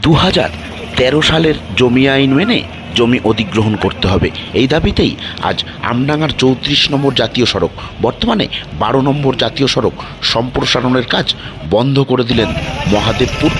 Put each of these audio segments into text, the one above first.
দু হাজার তেরো সালের জমি আইন মেনে জমি অধিগ্রহণ করতে হবে এই দাবিতেই আজ আমডাঙ্গার চৌত্রিশ নম্বর জাতীয় সড়ক বর্তমানে বারো নম্বর জাতীয় সড়ক সম্প্রসারণের কাজ বন্ধ করে দিলেন মহাদেবপুর।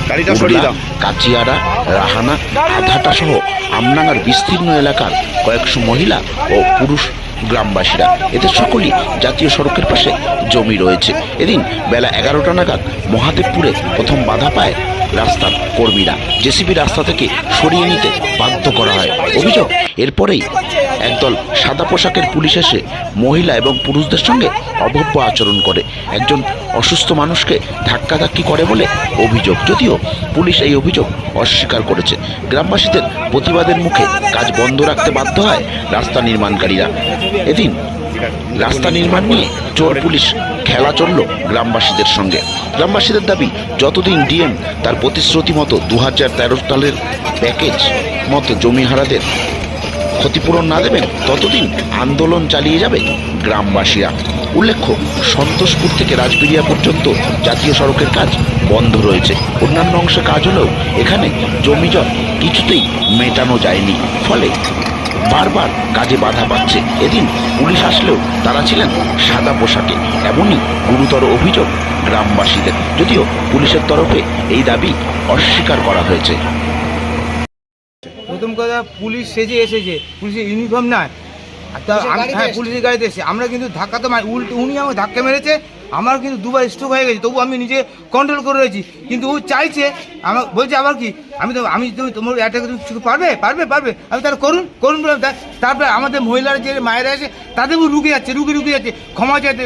কাচিয়াড়া রাহানা আধাটা সহ আমডাঙ্গার বিস্তীর্ণ এলাকার কয়েকশো মহিলা ও পুরুষ গ্রামবাসীরা। এদের সকলেই জাতীয় সড়কের পাশে জমি রয়েছে। এদিন বেলা এগারোটা নাগাদ মহাদেবপুরে প্রথম বাধা পায় রাস্তার কর্মীরা। জেসিবি রাস্তা থেকে সরিয়ে নিতে বাধ্য করা হয়। অভিযোগ, এরপরেই একদল সাদা পোশাকের পুলিশ এসে মহিলা এবং পুরুষদের সঙ্গে অভব্য আচরণ করে। একজন অসুস্থ মানুষকে ধাক্কাধাক্কি করে বলে অভিযোগ। যদিও পুলিশ এই অভিযোগ অস্বীকার করেছে। গ্রামবাসীদের প্রতিবাদের মুখে কাজ বন্ধ রাখতে বাধ্য হয় রাস্তা নির্মাণকারীরা। এদিন রাস্তা নির্মাণ নিয়ে চোর পুলিশ খেলা চলল গ্রামবাসীদের সঙ্গে। গ্রামবাসীদের দাবি, যতদিন ডিএম তার প্রতিশ্রুতি মতো দু হাজার তেরো সালের প্যাকেজ মতো জমিহারাদের ক্ষতিপূরণ না দেবেন, ততদিন আন্দোলন চালিয়ে যাবে গ্রামবাসীরা। উল্লেখ্য, সন্তোষপুর থেকে রাজবিরিয়া পর্যন্ত জাতীয় সড়কের কাজ বন্ধ রয়েছে। অন্যান্য অংশে কাজ হলেও এখানে জমিজট কিছুতেই মেটানো যায়নি। ফলে বারবার কাজে বাধা পাচ্ছে। এদিন পুলিশ আসলেও তারা ছিলেন সাদা পোশাকে। এমনই গুরুতর অভিযোগ গ্রামবাসীদের। যদিও পুলিশের তরফে এই দাবি অস্বীকার করা হয়েছে। প্রথম কথা পুলিশ সেজে এসেছে পুলিশের ইউনিফর্ম নাই। হ্যাঁ পুলিশের গাড়িতে এসেছে। আমরা কিন্তু ধাক্কা তো মারি উল্টো উনি আমাকে ধাক্কা মেরেছে আমার কিন্তু দুবার স্ট্রোক হয়ে গেছে, তবু আমি নিজে কন্ট্রোল করে রয়েছি। কিন্তু ও চাইছে, আমার বলছে আবার কি, আমি তো, আমি তুমি তোমার অ্যাটাক কিছু পারবে? পারবে পারবে। আমি তাহলে করুন করুন বললাম তারপরে আমাদের মহিলারা যে মায়েরা আছে তাদেরও রুকে যাচ্ছে রুকে রুকে যাচ্ছে। ক্ষমা চাইতে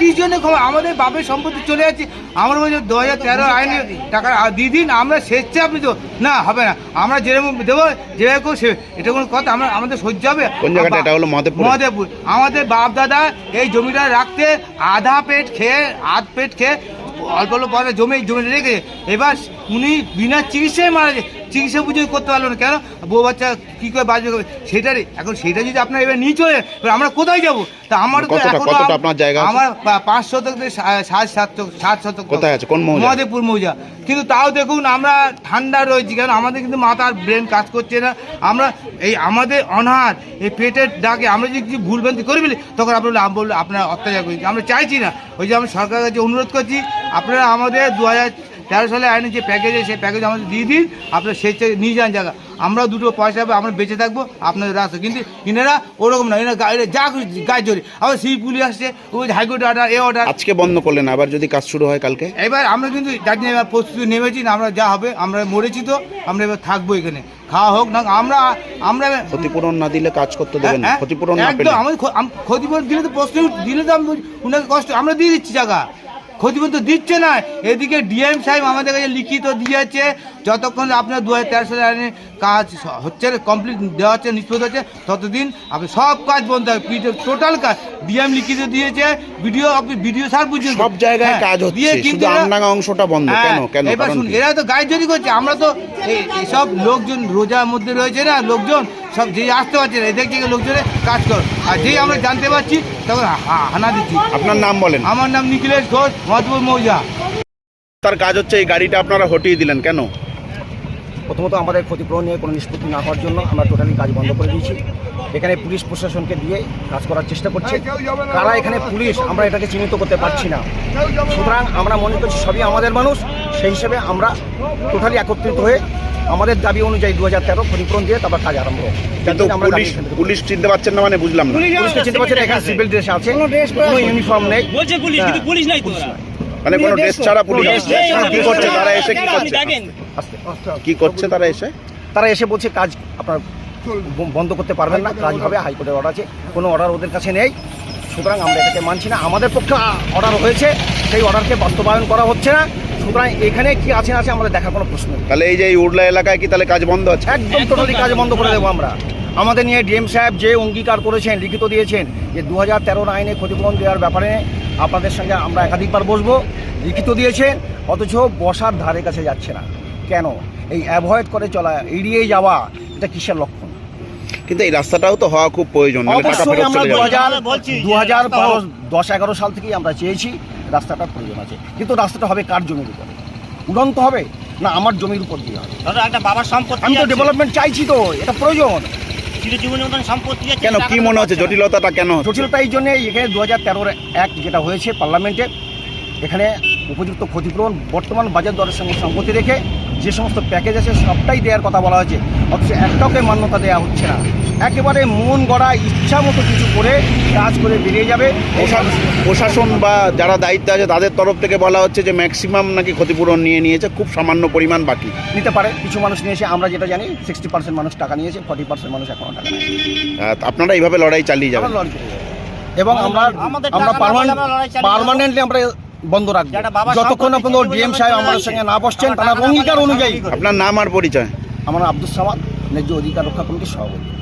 কি জন্য আমাদের বাপের সম্পত্তি চলে যাচ্ছে। আমরা বলছি দু হাজার তেরো আইনে টাকা দিদিন দিয়ে দিন আমরা স্বেচ্ছা আপনি তো না হবে না। আমরা যেরকম দেবো যেরকম সে এটা কোনো কথা আমরা আমাদের সহ্য হবে। কোন জায়গাটা? এটা হলো মহাদেবপুরে? মহাদেবপুর। আমাদের বাপ দাদা এই জমিটা রাখতে আধা পেট খেয়ে আধ পেট খেয়ে অল্প অল্প পরে জমি জমি রেখে এবার উনি বিনা চিকিৎসায় মারা যায় চিকিৎসা পুজো করতে পারল না। কেন? বউ বাচ্চা কী করে বাঁচবে এখন সেটা যদি আপনার এবার নিয়ে চলে আমরা কোথায় যাব? তা আমার তো এখনও আপনার জায়গা আমার পাঁচ শতক থেকে সাত শতক- সাত শতক কোথায় আছে? কোন মহাদেবপুর মৌজা। কিন্তু তাও দেখুন আমরা ঠান্ডা রয়েছি। কারণ আমাদের কিন্তু মাথার ব্রেন কাজ করছে না। আমরা এই আমাদের অনাহার এই পেটের ডাকে আমরা যদি কিছু ভুলভ্রান্তি করে ফেলি তখন আপনারা বললে আপনারা অত্যাচার করছি আমরা চাইছি না। ওই যে আমি সরকারের কাছে অনুরোধ করছি আপনারা আমাদের দু হাজার তেরো সালে আইনে যে প্যাকেজ আছে সেই প্যাকেজ আমাদের দিয়ে দিন আপনারা থেকে নিয়ে যান জায়গা আমরা দুটো পয়সা পাবো আমরা বেঁচে থাকব আপনাদের রাস্তা। কিন্তু এনারা ওরকম না এনারা গাড়ি যা গায়ে চড়ি আবার সেই পুলিশ আসছে ওই হাইকোর্ট অর্ডার এ অর্ডার আজকে বন্ধ করলেন আবার যদি কাজ শুরু হয় কালকে? এবার আমরা কিন্তু যার জন্য এবার প্রস্তুতি নেমেছি না আমরা যা হবে আমরা মরেছি তো আমরা এবার থাকব এখানে। খাওয়া হোক না আমরা আমরা ক্ষতিপূরণ না দিলে কাজ করতে দেবেন না? হ্যাঁ, ক্ষতিপূরণ না একদম পেলে। আমাদের ক্ষ- ক্ষতিপূরণ দিলে তো প্রশ্ন দিলে তো উনাকে কষ্ট আমরা দিয়ে দিচ্ছি জায়গা ক্ষতিপূরণ তো দিচ্ছে না। এদিকে ডিএম সাহেব আমাদের কাছে লিখিত দিয়েছে যতক্ষণ আপনার দু হাজার তেরো সালে কাজ হচ্ছে কমপ্লিট দেওয়া হচ্ছে নিষ্পত্তি হচ্ছে ততদিন আপনি সব কাজ বন্ধ হবে টোটাল কাজ ডিএম লিখিত দিয়েছে ভিডিও আপনি ভিডিও সার বুঝছেন সব জায়গায় কাজ হচ্ছে শুধু আমডাঙ্গা অংশটা বন্ধ কেন কেন হ্যাঁ, এবার কারণ শুন এরা তো গাইজরি করছে আমরা তো এই সব লোকজন রোজার মধ্যে রয়েছে না লোকজন সব যে আসতে পারছে না এদের থেকে লোকজনে কাজ কর। আর যেই আমরা জানতে পারছি তখন হা- হানা দিচ্ছি। আপনার নাম বলেন। আমার নাম নিখিলেশ ঘোষ মধুপুর মৌজা। তার কাজ হচ্ছে এই গাড়িটা আপনারা হটিয়ে দিলেন কেন? প্রথমত আমাদের ক্ষতিপূরণ নিয়ে কোনো নিষ্পত্তি না হওয়ার জন্য আমরা টোটালি কাজ বন্ধ করে দিয়েছি। এখানে পুলিশ প্রশাসনকে দিয়ে কাজ করার চেষ্টা করছে। কারা এখানে পুলিশ আমরা এটাকে চিহ্নিত করতে পারছি না। সুতরাং আমরা মনে করছি সবই আমাদের মানুষ সেই হিসেবে আমরা টোটালি একত্রিত হয়ে আমাদের দাবি অনুযায়ী দু হাজার তেরো ক্ষতিপূরণ দিয়ে তারপর কাজ আরম্ভ কিন্তু পুলিশ পুলিশ চিনতে পারছেন না মানে বুঝলাম না। পুলিশকে চিনতে পারছি না, এখানে সিভিল ড্রেস আছে কোনো ইউনিফর্ম নেই। বলছে পুলিশ কিন্তু হ্যাঁ, পুলিশ নাই। মানে কোনো ড্রেস ছাড়া পুলিশ কি করছে? তারা এসে কি করছে? কি করছে তারা এসে? তারা এসে বলছে কাজ আপনার ব- বন্ধ করতে পারবেন না কাজ হবে হাইকোর্টের অর্ডার আছে কোনো অর্ডার ওদের কাছে নেই। সুতরাং আমরা এটাকে মানছি না। আমাদের পক্ষে অর্ডার হয়েছে সেই অর্ডারকে বাস্তবায়ন করা হচ্ছে না। সুতরাং এখানে কি আছে আছে আমাদের দেখার কোনো প্রশ্ন তাহলে এই যে এই উড়লা এলাকায় কি তাহলে কাজ বন্ধ আছে? একদম টোটালি কাজ বন্ধ করে দেবো আমরা। আমাদের নিয়ে ডিএম সাহেব যে অঙ্গীকার করেছেন লিখিত দিয়েছেন যে দু হাজার তেরো আইনে ক্ষতিপূরণ দেওয়ার ব্যাপারে আপনাদের সঙ্গে আমরা একাধিকবার বসবো। লিখিত দিয়েছেন অথচ বসার ধারে কাছে যাচ্ছে না। কেন? এই অ্যাভয়েড করে চলা এড়িয়ে যাওয়া এটা কিসের লক্ষণ? কিন্তু এই রাস্তাটাও তো হওয়া খুব প্রয়োজন অবশ্যই আমরা দু হাজার দু হাজার দশ এগারো সাল থেকেই আমরা চেয়েছি রাস্তাটার প্রয়োজন আছে। কিন্তু রাস্তাটা হবে কার জমির উপরে? উড়ন্ত হবে না আমার জমির উপর দিয়ে হবে? ধরো একটা বাবার সম্পত্তি আমি তো ডেভেলপমেন্ট চাইছি তো এটা প্রয়োজন। কেন কি মনে হচ্ছে। জটিলতাটা কেন? জটিলতা এই জন্যে এখানে দু হাজার তেরোর অ্যাক্ট যেটা হয়েছে পার্লামেন্টে এখানে উপযুক্ত ক্ষতিপূরণ বর্তমান বাজার দরের সঙ্গে সম্পত্তি রেখে যে সমস্ত প্যাকেজ আছে সবটাই দেওয়ার কথা বলা হয়েছে। অথচ একটাকে মান্যতা দেওয়া হচ্ছে না। একেবারে মন গড়া ইচ্ছা মতো কিছু করে কাজ করে বেরিয়ে যাবে। প্রশা- প্রশাসন বা যারা দায়িত্বে আছে তাদের তরফ থেকে বলা হচ্ছে যে ম্যাক্সিমাম নাকি ক্ষতিপূরণ নিয়ে নিয়েছে খুব সামান্য পরিমাণ বাকি। নিতে পারে। কিছু মানুষ নিয়েছে আমরা যেটা জানি সিক্সটি পার্সেন্ট মানুষ টাকা নিয়েছে ফর্টি পার্সেন্ট মানুষ এখনও টাকা নেয় আহ, আপনারা এইভাবে লড়াই চালিয়ে যাবেন। লড়াই এবং আমরা আমরা। পার্মানেন্টলি আমরা বন্ধ রাখব। যতক্ষণ পর্যন্ত ডিএম সাহেব আমাদের সঙ্গে না বসছেন তার অঙ্গীকার অনুযায়ী। আপনার নাম আর পরিচয়? আমার আব্দুল সামাদ ন্যায্য অধিকার রক্ষা কমিটির সভাপতি।